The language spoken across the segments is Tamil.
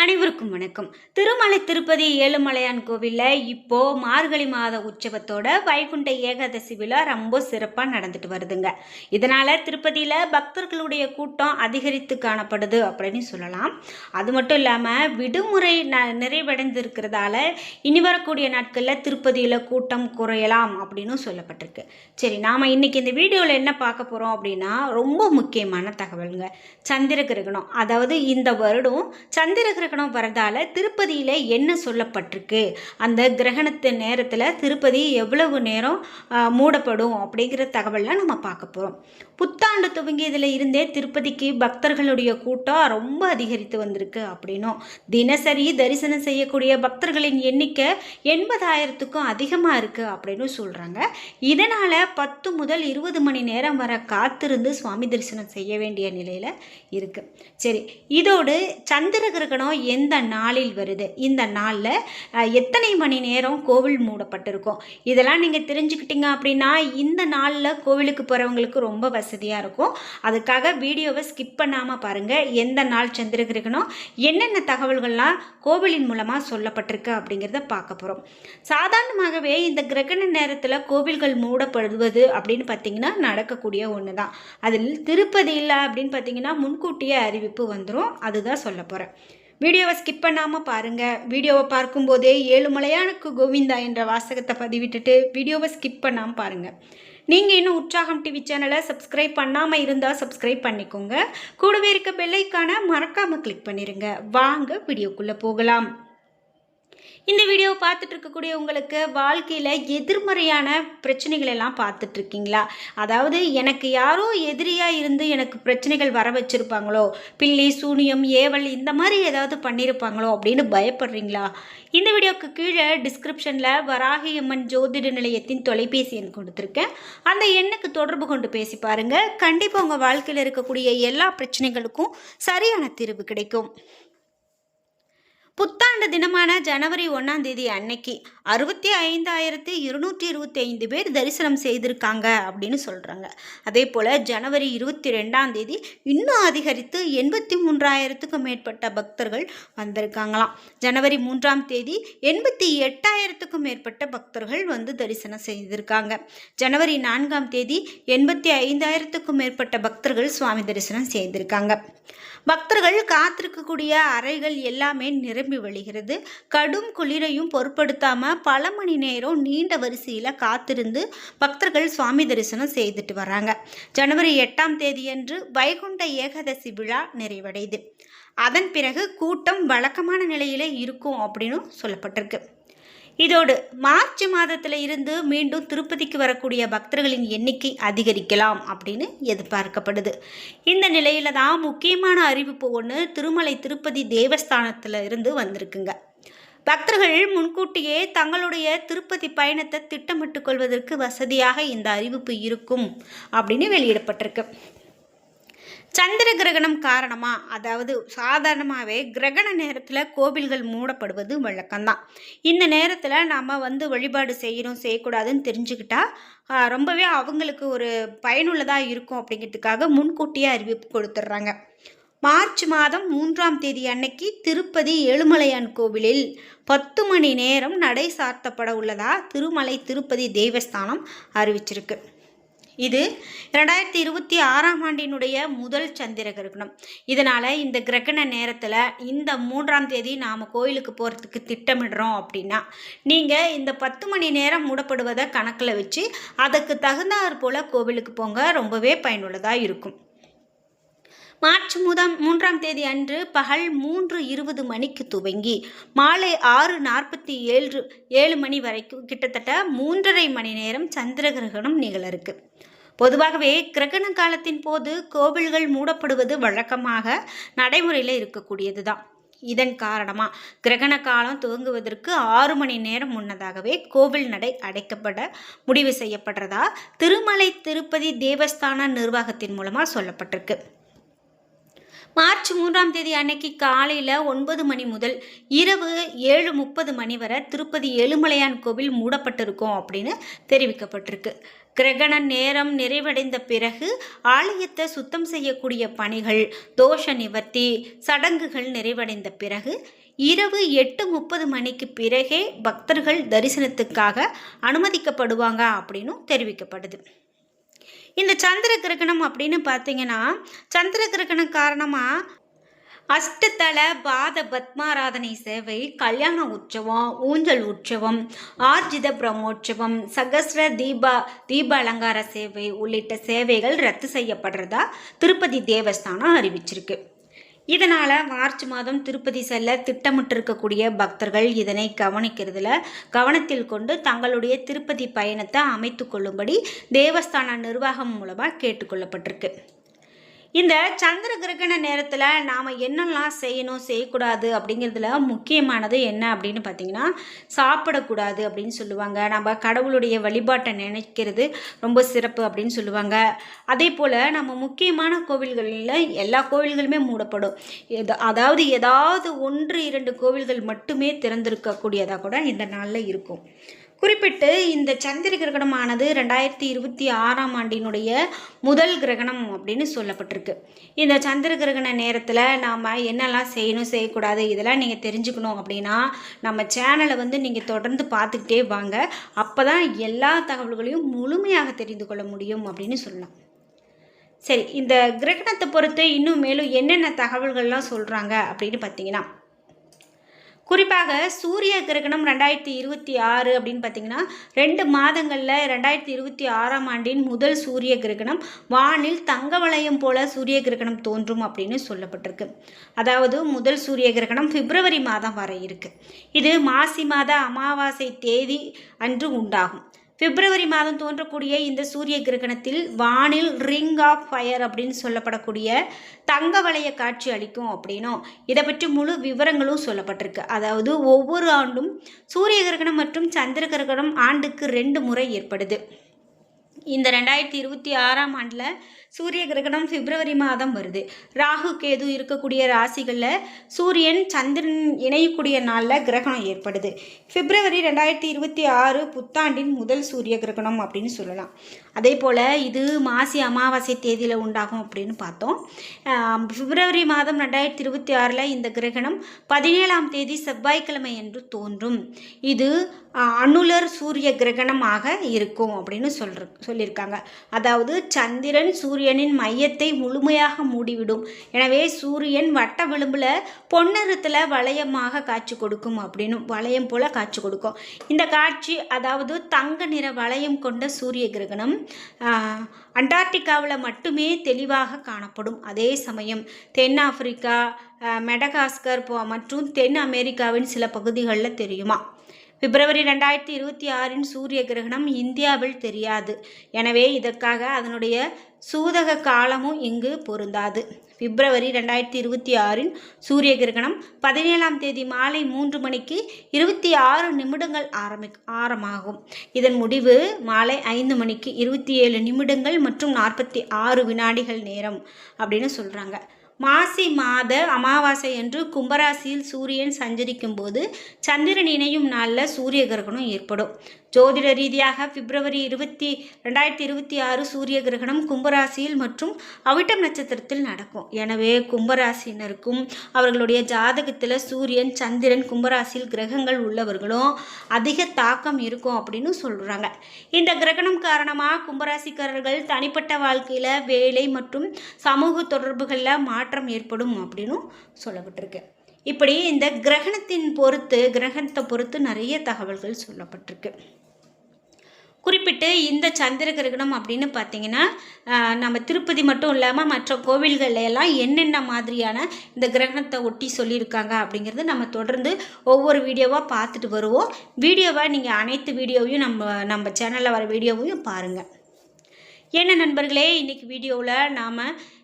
அனைவருக்கும் வணக்கம். திருமலை திருப்பதி ஏழுமலையான் கோவிலில் இப்போ மார்கழி மாத உற்சவத்தோட வைகுண்ட ஏகாதசி விழா ரொம்ப சிறப்பாக நடந்துட்டு வருதுங்க. இதனால திருப்பதியில் பக்தர்களுடைய கூட்டம் அதிகரித்து காணப்படுது அப்படின்னு சொல்லலாம். அது மட்டும் இல்லாமல் விடுமுறை ந நிறைவடைந்திருக்கிறதால இனி வரக்கூடிய நாட்களில் திருப்பதியில் கூட்டம் குறையலாம் அப்படின்னு சொல்லப்பட்டிருக்கு. சரி நாம் இன்னைக்கு இந்த வீடியோவில் என்ன பார்க்க போகிறோம் அப்படின்னா ரொம்ப முக்கியமான தகவலுங்க. சந்திர கிரகணம். அதாவது இந்த வருடம் சந்திர கிரகணம் வரதால திருப்பதியில் என்ன சொல்லப்பட்டிருக்கு? அந்த கிரகணத்து நேரத்தில் திருப்பதி எவ்வளவு நேரம் மூடப்படும் அப்படிங்கிற தகவலாம் நம்ம பார்க்க போகிறோம் புத்தாண்டு துவங்கியதில் இருந்தே திருப்பதிக்கு பக்தர்களுடைய கூட்டம் ரொம்ப அதிகரித்து வந்திருக்கு அப்படின்னும். தினசரி தரிசனம் செய்யக்கூடிய பக்தர்களின் எண்ணிக்கை எண்பதாயிரத்துக்கும் அதிகமாக இருக்குது அப்படின்னு சொல்கிறாங்க இதனால் பத்து முதல் இருபது மணி நேரம் வர காத்திருந்து சுவாமி தரிசனம் செய்ய வேண்டிய நிலையில் இருக்குது சரி இதோடு சந்திர கிரகணம் எந்த நாளில் வருது? இந்த நாளில் எத்தனை மணி நேரம் கோவில் மூடப்பட்டிருக்கும்? இதெல்லாம் நீங்கள் தெரிஞ்சுக்கிட்டீங்க அப்படின்னா இந்த நாளில் கோவிலுக்கு போகிறவங்களுக்கு ரொம்ப வசதியாக இருக்கும். அதுக்காக வீடியோவை ஸ்கிப் பண்ணாமல் பாருங்கள் எந்த நாள் சந்திரகிரகணம்? என்னென்ன தகவல்கள்லாம் கோவிலின் மூலமாக சொல்லப்பட்டிருக்கு அப்படிங்கிறத பார்க்க போகிறோம் சாதாரணமாகவே இந்த கிரகண நேரத்தில் கோவில்கள் மூடப்படுவது அப்படின்னு பார்த்தீங்கன்னா நடக்கக்கூடிய ஒன்று தான் அதில் திருப்பதியில் அப்படின்னு பார்த்தீங்கன்னா முன்கூட்டியே அறிவிப்பு வந்துடும் அதுதான் சொல்ல போகிறேன் வீடியோவை ஸ்கிப் பண்ணாமல் பாருங்கள் வீடியோவை பார்க்கும்போதே ஏழுமலையானுக்கு கோவிந்தா என்ற வாசகத்தை பதிவிட்டுட்டு வீடியோவை ஸ்கிப் பண்ணாமல் பாருங்கள் நீங்கள் இன்னும் உற்சாகம் டிவி சேனலை சப்ஸ்கிரைப் பண்ணாமல் இருந்தால் சப்ஸ்கிரைப் பண்ணிக்கோங்க. கூடவே இருக்க பெல்லைக்கான மறக்காமல் கிளிக் பண்ணிடுங்க வாங்க வீடியோக்குள்ளே போகலாம். இந்த வீடியோவை பார்த்துட்டு இருக்கக்கூடிய உங்களுக்கு வாழ்க்கையில் எதிர்மறையான பிரச்சனைகள் எல்லாம் பார்த்துட்ருக்கீங்களா அதாவது எனக்கு யாரோ எதிரியாக இருந்து எனக்கு பிரச்சனைகள் வர வச்சுருப்பாங்களோ பில்லி சூனியம் ஏவல் இந்த மாதிரி ஏதாவது பண்ணியிருப்பாங்களோ அப்படின்னு பயப்படுறீங்களா? இந்த வீடியோக்கு கீழே டிஸ்கிரிப்ஷனில் வராகி அம்மன் ஜோதிட நிலையத்தின் தொலைபேசி எண் கொடுத்துருக்கேன். அந்த எண்ணுக்கு தொடர்பு கொண்டு பேசி பாருங்கள் கண்டிப்பாக உங்கள் வாழ்க்கையில் இருக்கக்கூடிய எல்லா பிரச்சனைகளுக்கும் சரியான தீர்வு கிடைக்கும். புத்தாண்டு தினமான ஜனவரி ஒன்றாம் தேதி அன்னைக்கு அறுபத்தி ஐந்தாயிரத்து இருநூற்றி இருபத்தி ஐந்து பேர் தரிசனம் செய்திருக்காங்க அப்படின்னு சொல்கிறாங்க அதே போல் ஜனவரி இருபத்தி ரெண்டாம் தேதி இன்னும் அதிகரித்து எண்பத்தி மூன்றாயிரத்துக்கும் மேற்பட்ட பக்தர்கள் வந்திருக்காங்களாம். ஜனவரி மூன்றாம் தேதி எண்பத்தி எட்டாயிரத்துக்கும் மேற்பட்ட பக்தர்கள் வந்து தரிசனம் செய்திருக்காங்க. ஜனவரி நான்காம் தேதி எண்பத்தி ஐந்தாயிரத்துக்கும் மேற்பட்ட பக்தர்கள் சுவாமி தரிசனம் செய்திருக்காங்க. பக்தர்கள் காத்திருக்கக்கூடிய அறைகள் எல்லாமே நிரம்பி வழிகிறது. கடும் குளிரையும் பொருட்படுத்தாமல் பல மணி நேரம் நீண்ட வரிசையில் காத்திருந்து பக்தர்கள் சுவாமி தரிசனம் செய்துட்டு வராங்க. ஜனவரி எட்டாம் தேதியன்று வைகுண்ட ஏகாதசி விழா நிறைவடையுது. அதன் பிறகு கூட்டம் வழக்கமான நிலையில் இருக்கும் அப்படின்னு சொல்லப்பட்டிருக்கு. இதோடு மார்ச் மாதத்தில் இருந்து மீண்டும் திருப்பதிக்கு வரக்கூடிய பக்தர்களின் எண்ணிக்கை அதிகரிக்கலாம் அப்படின்னு எதிர்பார்க்கப்படுது. இந்த நிலையில் தான் முக்கியமான அறிவிப்பு ஒன்று திருமலை திருப்பதி தேவஸ்தானத்தில் இருந்து வந்திருக்குங்க. பக்தர்கள் முன்கூட்டியே தங்களுடைய திருப்பதி பயணத்தை திட்டமிட்டு கொள்வதற்கு வசதியாக இந்த அறிவிப்பு இருக்கும் அப்படின்னு வெளியிடப்பட்டிருக்கு. சந்திர கிரகணம் காரணமாக அதாவது சாதாரணமாகவே கிரகண நேரத்தில் கோவில்கள் மூடப்படுவது வழக்கம்தான். இந்த நேரத்தில் நாம் வந்து வழிபாடு செய்யணும் செய்யக்கூடாதுன்னு தெரிஞ்சுக்கிட்டா ரொம்பவே அவங்களுக்கு ஒரு பயனுள்ளதாக இருக்கும் அப்படிங்கிறதுக்காக முன்கூட்டியே அறிவிப்பு கொடுத்துட்றாங்க மார்ச் மாதம் மூன்றாம் தேதி அன்னைக்கு திருப்பதி ஏழுமலையான் கோவிலில் பத்து மணி நேரம் நடை சாத்தப்பட உள்ளதாக திருமலை திருப்பதி தேவஸ்தானம் அறிவிச்சிருக்கு. இது ரெண்டாயிரத்தி இருபத்தி ஆறாம் ஆண்டினுடைய முதல் சந்திர கிரகணம். இதனால் இந்த கிரகண நேரத்தில் இந்த மூன்றாம் தேதி நாம் கோயிலுக்கு போகிறதுக்கு திட்டமிடுறோம் அப்படின்னா நீங்கள் இந்த பத்து மணி நேரம் மூடப்படுவதை கணக்கில் வச்சு அதுக்கு தகுந்தாற் போல் கோவிலுக்கு போங்க ரொம்பவே பயனுள்ளதாக இருக்கும். மார்ச் முதம் மூன்றாம் தேதி அன்று பகல் மூன்று இருபது மணிக்கு துவங்கி மாலை ஆறு நாற்பத்தி ஏழு ஏழு மணி வரைக்கும் கிட்டத்தட்ட மூன்றரை மணி நேரம் சந்திர கிரகணம் நிகழ இருக்குது பொதுவாகவே கிரகண காலத்தின் போது கோவில்கள் மூடப்படுவது வழக்கமாக நடைமுறையில் இருக்கக்கூடியது தான் இதன் காரணமாக கிரகண காலம் துவங்குவதற்கு ஆறு மணி நேரம் முன்னதாகவே கோவில் நடை அடைக்கப்பட முடிவு செய்யப்படுறதா திருமலை திருப்பதி தேவஸ்தான நிர்வாகத்தின் மூலமாக சொல்லப்பட்டிருக்கு. மார்ச் மூன்றாம் தேதி அன்னைக்கு காலையில் ஒன்பது மணி முதல் இரவு ஏழு முப்பது மணி வரை திருப்பதி ஏழுமலையான் கோவில் மூடப்பட்டிருக்கும் அப்படின்னு தெரிவிக்கப்பட்டிருக்கு. கிரகண நேரம் நிறைவடைந்த பிறகு ஆலயத்தை சுத்தம் செய்யக்கூடிய பணிகள் தோஷ நிவர்த்தி சடங்குகள் நிறைவடைந்த பிறகு இரவு எட்டு முப்பது மணிக்கு பிறகே பக்தர்கள் தரிசனத்துக்காக அனுமதிக்கப்படுவாங்க அப்படின்னும் தெரிவிக்கப்படுது இந்த சந்திர கிரகணம் அப்படின்னு பார்த்தீங்கன்னா சந்திர கிரகணம் காரணமாக அஷ்டதல பாத பத்மாராதனை சேவை கல்யாண உற்சவம் ஊஞ்சல் உற்சவம் ஆர்ஜித பிரம்மோற்சவம் சகஸ்ர தீபா தீப அலங்கார சேவை உள்ளிட்ட சேவைகள் ரத்து செய்யப்படுறதா திருப்பதி தேவஸ்தானம் அறிவிச்சிருக்கு. இதனால் மார்ச் மாதம் திருப்பதி செல்ல திட்டமிட்டிருக்கக்கூடிய பக்தர்கள் இதனை கவனிக்கிறதுல கவனத்தில் கொண்டு தங்களுடைய திருப்பதி பயணத்தை அமைத்து கொள்ளும்படி தேவஸ்தான நிர்வாகம் மூலமாக கேட்டுக்கொள்ளப்பட்டிருக்கு இந்த சந்திர கிரகண நேரத்தில் நாம் என்னெல்லாம் செய்யணும் செய்யக்கூடாது அப்படிங்கிறதுல முக்கியமானது என்ன அப்படின்னு பார்த்தீங்கன்னா சாப்பிடக்கூடாது அப்படின்னு சொல்லுவாங்க. நம்ம கடவுளுடைய வழிபாட்டை நினைக்கிறது ரொம்ப சிறப்பு அப்படின்னு சொல்லுவாங்க. அதே போல் நம்ம முக்கியமான கோவில்களில் எல்லா கோவில்களுமே மூடப்படும். எது அதாவது ஏதாவது ஒன்று இரண்டு கோவில்கள் மட்டுமே திறந்திருக்கக்கூடியதாக கூட இந்த நாளில் இருக்கும். குறிப்பிட்டு இந்த சந்திர கிரகணமானது ரெண்டாயிரத்தி இருபத்தி ஆறாம் ஆண்டினுடைய முதல் கிரகணம் அப்படின்னு சொல்லப்பட்டிருக்கு. இந்த சந்திர கிரகண நேரத்தில் நாம் என்னெல்லாம் செய்யணும் செய்யக்கூடாது இதெல்லாம் நீங்கள் தெரிஞ்சுக்கணும் அப்படின்னா நம்ம சேனலை வந்து நீங்கள் தொடர்ந்து பார்த்துக்கிட்டே வாங்க. அப்போ தான் எல்லா தகவல்களையும் முழுமையாக தெரிந்து கொள்ள முடியும் அப்படின்னு சொல்லலாம். சரி இந்த கிரகணத்தை பொறுத்து இன்னும் மேலும் என்னென்ன தகவல்கள்லாம் சொல்கிறாங்க அப்படின்னு பார்த்தீங்கன்னா குறிப்பாக சூரிய கிரகணம் ரெண்டாயிரத்தி இருபத்தி ஆறு அப்படின்னு பார்த்தீங்கன்னா ரெண்டு மாதங்களில் ரெண்டாயிரத்தி இருபத்தி ஆறாம் ஆண்டின் முதல் சூரிய கிரகணம் வானில் தங்க வளையம் போல சூரிய கிரகணம் தோன்றும் அப்படின்னு சொல்லப்பட்டிருக்கு. அதாவது முதல் சூரிய கிரகணம் பிப்ரவரி மாதம் வரை இருக்குது இது மாசி மாத அமாவாசை தேதி அன்று உண்டாகும். பிப்ரவரி மாதம் தோன்றக்கூடிய இந்த சூரிய கிரகணத்தில் வானில் ரிங் ஆஃப் ஃபயர் அப்படின்னு சொல்லப்படக்கூடிய தங்க வளைய காட்சி அளிக்கும் அப்படின்னும். இதை பற்றி முழு விவரங்களும் சொல்லப்பட்டிருக்கு. அதாவது ஒவ்வொரு ஆண்டும் சூரிய கிரகணம் மற்றும் சந்திர கிரகணம் ஆண்டுக்கு ரெண்டு முறை ஏற்படுது. இந்த ரெண்டாயிரத்தி இருபத்தி ஆறாம் ஆண்டில் சூரிய கிரகணம் பிப்ரவரி மாதம் வருது. ராகு கேது இருக்கக்கூடிய ராசிகளில் சூரியன் சந்திரன் இணையக்கூடிய நாளில் கிரகணம் ஏற்படுது. பிப்ரவரி ரெண்டாயிரத்தி இருபத்தி ஆறு புத்தாண்டின் முதல் சூரிய கிரகணம் அப்படின்னு சொல்லலாம். அதே போல் இது மாசி அமாவாசை தேதியில் உண்டாகும் அப்படின்னு பார்த்தோம். பிப்ரவரி மாதம் ரெண்டாயிரத்தி இருபத்தி ஆறில் இந்த கிரகணம் பதினேழாம் தேதி செவ்வாய்க்கிழமை என்று தோன்றும். இது அனுலர் சூரிய கிரகணமாக இருக்கும் அப்படின்னு சொல்ற சொல்லியிருக்காங்க. அதாவது சந்திரன் சூரியனின் மையத்தை முழுமையாக மூடிவிடும். எனவே சூரியன் வட்ட விளிம்பில் பொன்னிறத்தில் வளையமாக காட்சி கொடுக்கும் அப்படின்னு வளையம் போல காட்சி கொடுக்கும். இந்த காட்சி அதாவது தங்க நிற வளையம் கொண்ட சூரிய கிரகணம் அண்டார்டிகாவில் மட்டுமே தெளிவாக காணப்படும். அதே சமயம் தென்னாப்பிரிக்கா மெடகாஸ்கர் மற்றும் தென் அமெரிக்காவின் சில பகுதிகளில் தெரியுமா? பிப்ரவரி ரெண்டாயிரத்தி இருபத்தி ஆறின் சூரிய கிரகணம் இந்தியாவில் தெரியாது. எனவே இதற்காக அதனுடைய சூதக காலமும் இங்கு பொருந்தாது. பிப்ரவரி ரெண்டாயிரத்தி இருபத்தி ஆறின் சூரிய கிரகணம் பதினேழாம் தேதி மாலை மூன்று மணிக்கு இருபத்தி ஆறு நிமிடங்கள் ஆரம்பி ஆரம்பமாகும் இதன் முடிவு மாலை ஐந்து மணிக்கு இருபத்தி ஏழு நிமிடங்கள் மற்றும் நாற்பத்தி ஆறு வினாடிகள் நேரம் அப்படின்னு சொல்கிறாங்க மாசி மாத அமாவாசை என்று கும்பராசியில் சூரியன் சஞ்சரிக்கும் போது சந்திரன் இணையும் நாளில் சூரிய கிரகணம் ஏற்படும். ஜோதிட ரீதியாக பிப்ரவரி இருபத்தி ரெண்டாயிரத்தி இருபத்தி ஆறு சூரிய கிரகணம் கும்பராசியில் மற்றும் அவிட்டம் நட்சத்திரத்தில் நடக்கும். எனவே கும்பராசினருக்கும் அவர்களுடைய ஜாதகத்தில் சூரியன் சந்திரன் கும்பராசியில் கிரகங்கள் உள்ளவர்களும் அதிக தாக்கம் இருக்கும் அப்படின்னு சொல்கிறாங்க இந்த கிரகணம் காரணமாக கும்பராசிக்காரர்கள் தனிப்பட்ட வாழ்க்கையில் வேலை மற்றும் சமூக தொடர்புகளில் மாற்றம் ஏற்படும் அப்படின்னு சொல்லப்பட்டிருக்கு. இப்படி இந்த கிரகணத்தின் பொறுத்து கிரகணத்தை பொறுத்து நிறைய தகவல்கள் சொல்லப்பட்டிருக்கு. குறிப்பிட்டு இந்த சந்திர கிரகணம் அப்படின்னு பார்த்தீங்கன்னா நம்ம திருப்பதி மட்டும் இல்லாமல் மற்ற கோவில்கள் எல்லாம் என்னென்ன மாதிரியான இந்த கிரகணத்தை ஒட்டி சொல்லியிருக்காங்க அப்படிங்கிறது நம்ம தொடர்ந்து ஒவ்வொரு வீடியோவாக பார்த்துட்டு வருவோம். வீடியோவை நீங்கள் அனைத்து வீடியோவையும் நம்ம நம்ம சேனலில் வர வீடியோவையும் பாருங்கள் என்ன நண்பர்களே இன்றைக்கி வீடியோவில் நாம்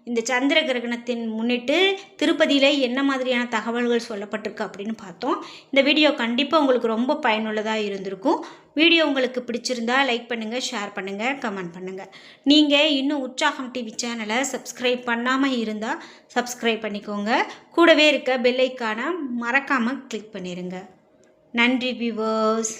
இந்த சந்திர கிரகணத்தின் முன்னிட்டு திருப்பதியில் என்ன மாதிரியான தகவல்கள் சொல்லப்பட்டிருக்கு அப்படின்னு பார்த்தோம். இந்த வீடியோ கண்டிப்பாக உங்களுக்கு ரொம்ப பயனுள்ளதாக இருந்திருக்கும். வீடியோ உங்களுக்கு பிடிச்சிருந்தா லைக் பண்ணுங்கள் ஷேர் பண்ணுங்கள் கமெண்ட் பண்ணுங்கள் நீங்கள் இன்னும் உற்சாகம் டிவி சேனலை சப்ஸ்கிரைப் பண்ணாமல் இருந்தால் சப்ஸ்கிரைப் பண்ணிக்கோங்க. கூடவே இருக்க பெல்லைக்கான மறக்காமல் கிளிக் பண்ணிடுங்க நன்றி விவர்ஸ்